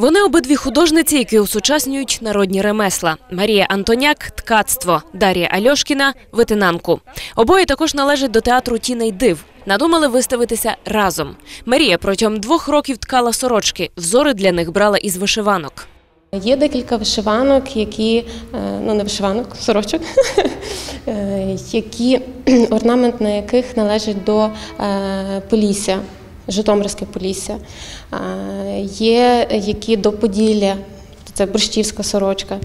Вони обидві художниці, які усучаснюють народні ремесла. Марія Антоняк ткацтво, Дар'я Альошкіна витинанку. Обоє також належать до театру тіней див. Надумали виставитися разом. Марія протягом двох років ткала сорочки. Взори для них брала із вишиванок. Є декілька вишиванок, які е, ну не вишиванок, сорочок, е, які орнамент на яких належить до е, Полісся, Житомирське Полісся. Є які до Поділля, це борщівська сорочка.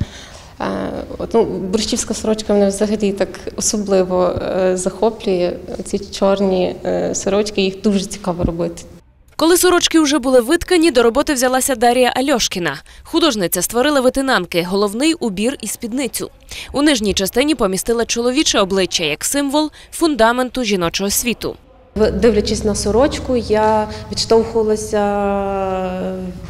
Ну, борщівська сорочка мене взагалі так особливо е, захоплює. Ці чорні е, сорочки, їх дуже цікаво робити. Коли сорочки вже були виткані, до роботи взялася Дар'я Альошкіна. Художниця створила витинанки, головний убір і спідницю. У нижній частині помістила чоловіче обличчя як символ фундаменту жіночого світу. Дивлячись на сорочку, я відштовхувалася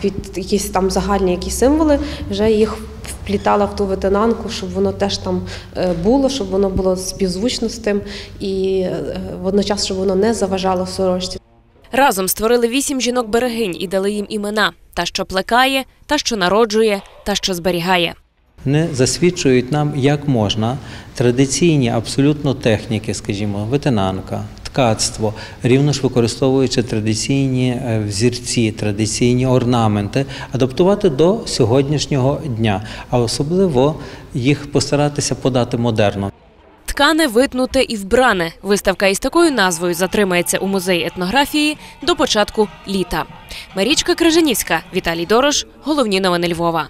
від якісь там загальні якісь символи, вже їх вплітала в ту ветенанку, щоб воно теж там е, було, щоб воно було співзвучно з тим, і е, водночас, щоб воно не заважало сорочці. Разом створили вісім жінок-берегинь і дали їм імена: та, що плекає, та, що народжує, та, що зберігає. Вони засвідчують нам, як можна традиційні абсолютно техніки, скажімо, ветенанка, ткацтво, рівно ж використовуючи традиційні е, взірці, традиційні орнаменти, адаптувати до сьогоднішнього дня, а особливо їх постаратися подати модерно. Ткане, витнуте і вбране. Виставка із такою назвою затримається у музеї етнографії до початку літа. Марічка Крижанівська, Віталій Дорош. Головні новини Львова.